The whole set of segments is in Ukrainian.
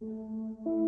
Música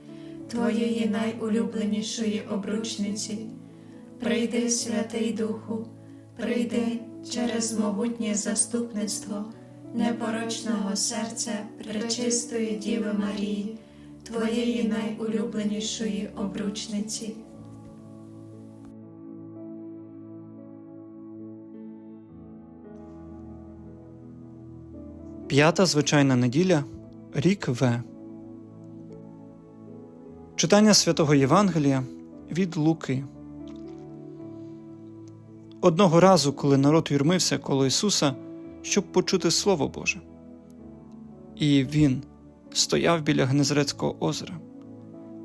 Твоєї найулюбленішої обручниці. Прийди, Святий Духу, прийди через могутнє заступництво непорочного серця Пречистої Діви Марії, Твоєї найулюбленішої обручниці. П'ята звичайна неділя, рік В. Читання святого Євангелія від Луки. Одного разу, коли народ юрмився коло Ісуса, щоб почути Слово Боже. І він стояв біля Гнезрецького озера,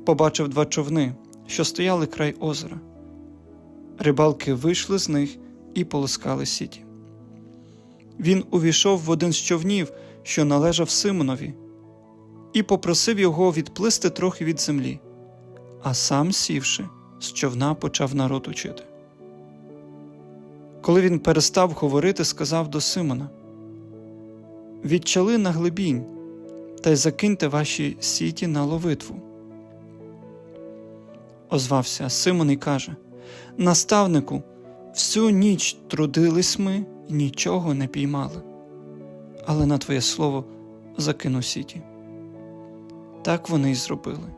побачив два човни, що стояли край озера. Рибалки вийшли з них і полоскали сіті. Він увійшов в один з човнів, що належав Симонові, і попросив його відплисти трохи від землі, а сам, сівши, з човна почав народ учити. Коли він перестав говорити, сказав до Симона: Відчали на глибінь та й закиньте ваші сіті на ловитву. Озвався Симон і каже: Наставнику, всю ніч трудились ми і нічого не піймали, але на твоє слово закину сіті. Так вони й зробили.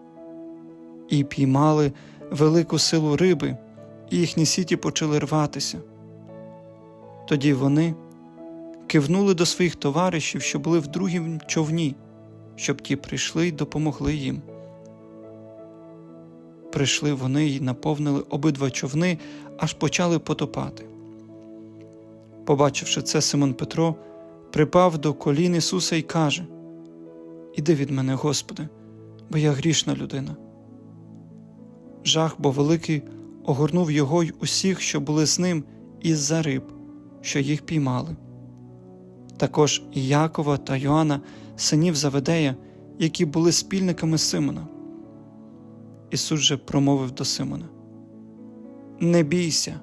І піймали велику силу риби, і їхні сіті почали рватися. Тоді вони кивнули до своїх товаришів, що були в другім човні, щоб ті прийшли й допомогли їм. Прийшли вони й наповнили обидва човни, аж почали потопати. Побачивши це, Симон Петро припав до колін Ісуса і каже: Іди від мене, Господи, бо я грішна людина. Жах, бо великий огорнув його й усіх, що були з ним, із-за риб, що їх піймали. Також і Якова та Йоанна, синів Заведея, які були спільниками Симона. Ісус же промовив до Симона: Не бійся,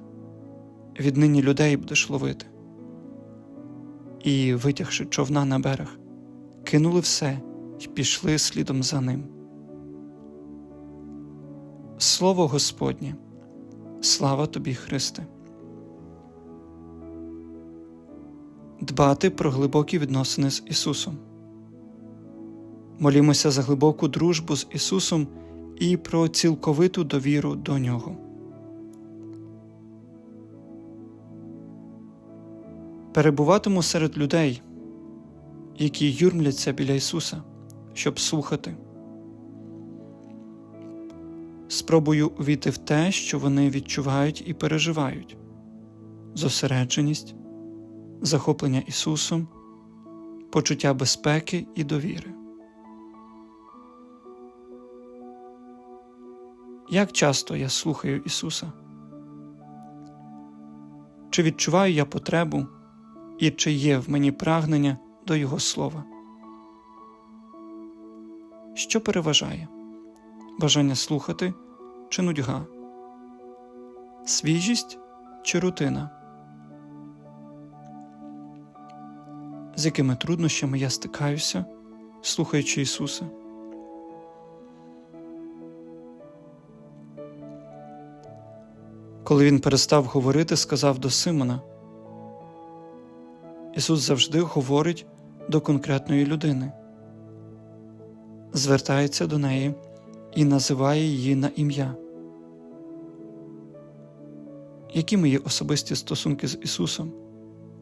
віднині людей будеш ловити. І, витягши човна на берег, кинули все й пішли слідом за ним. Слово Господнє, слава тобі, Христе. Дбати про глибокі відносини з Ісусом. Молімося за глибоку дружбу з Ісусом і про цілковиту довіру до Нього. Перебуватиму серед людей, які юрмляться біля Ісуса, щоб слухати. Спробую увійти в те, що вони відчувають і переживають зосередженість, захоплення Ісусом, почуття безпеки і довіри. Як часто я слухаю Ісуса? Чи відчуваю я потребу і чи є в мені прагнення до Його слова? Що переважає? Бажання слухати чи нудьга? Свіжість чи рутина? з якими труднощами я стикаюся, слухаючи Ісуса. Коли він перестав говорити, сказав до Симона. Ісус завжди говорить до конкретної людини, звертається до неї і називає її на ім'я. Які мої особисті стосунки з Ісусом,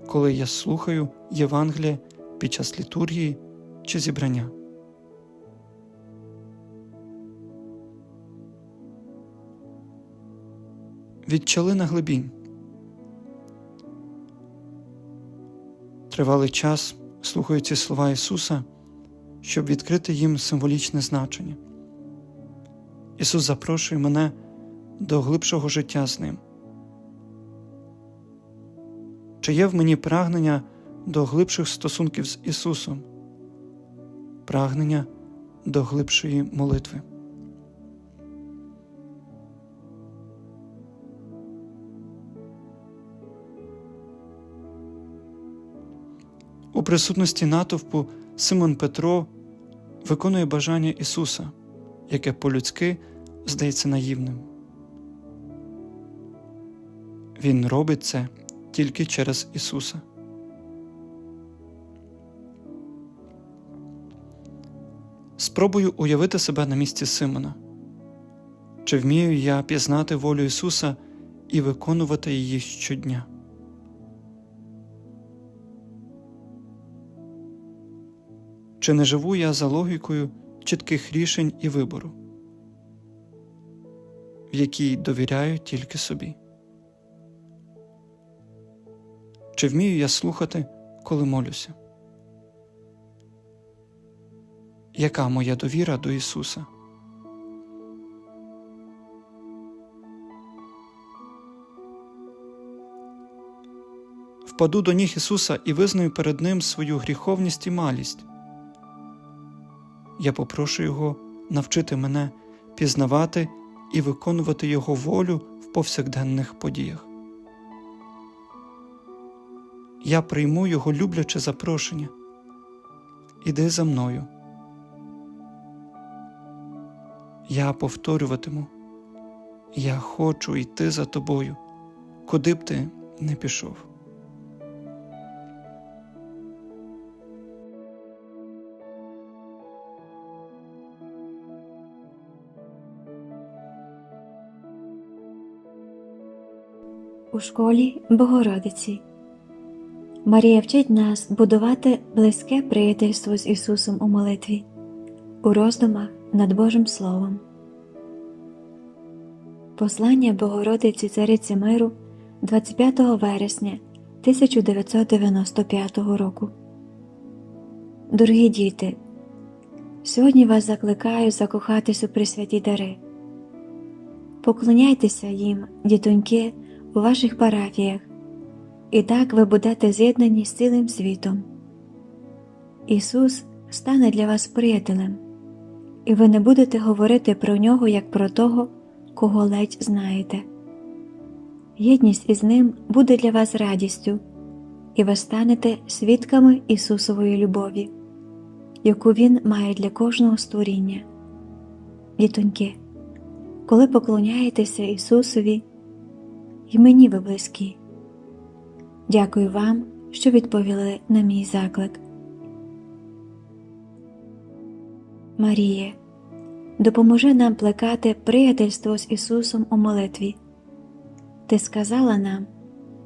коли я слухаю Євангеліє під час літургії чи зібрання? Відчали на глибінь. Тривалий час слухаю ці слова Ісуса, щоб відкрити їм символічне значення. Ісус запрошує мене до глибшого життя з Ним. Чи є в мені прагнення до глибших стосунків з Ісусом, прагнення до глибшої молитви? У присутності натовпу Симон Петро виконує бажання Ісуса, яке по-людськи здається наївним. Він робить це тільки через Ісуса. Спробую уявити себе на місці Симона. Чи вмію я пізнати волю Ісуса і виконувати її щодня? Чи не живу я за логікою чітких рішень і вибору, в якій довіряю тільки собі? Чи вмію я слухати, коли молюся? Яка моя довіра до Ісуса? Впаду до ніг Ісуса і визнаю перед Ним свою гріховність і малість. Я попрошу Його навчити мене пізнавати і виконувати Його волю в повсякденних подіях. Я прийму Його любляче запрошення. Іди за мною. Я повторюватиму. Я хочу йти за тобою, куди б ти не пішов. У школі Богородиці. Марія вчить нас будувати близьке приятельство з Ісусом у молитві, у роздумах над Божим Словом. Послання Богородиці Цариці Миру 25 вересня 1995 року. Дорогі діти, сьогодні вас закликаю закохатись у присвяті дари. Поклоняйтеся їм, дітоньки, у ваших парафіях, і так ви будете з'єднані з цілим світом. Ісус стане для вас приятелем, і ви не будете говорити про нього як про того, кого ледь знаєте. Єдність із Ним буде для вас радістю, і ви станете свідками Ісусової любові, яку Він має для кожного створіння. Дітоньки, коли поклоняєтеся Ісусові, і мені ви близькі. Дякую вам, що відповіли на мій заклик. Маріє, допоможи нам плекати приятельство з Ісусом у молитві. Ти сказала нам,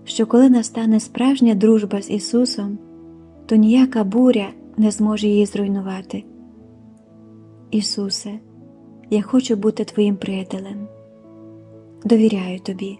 що коли настане справжня дружба з Ісусом, то ніяка буря не зможе її зруйнувати. Ісусе, я хочу бути Твоїм приятелем. Довіряю тобі.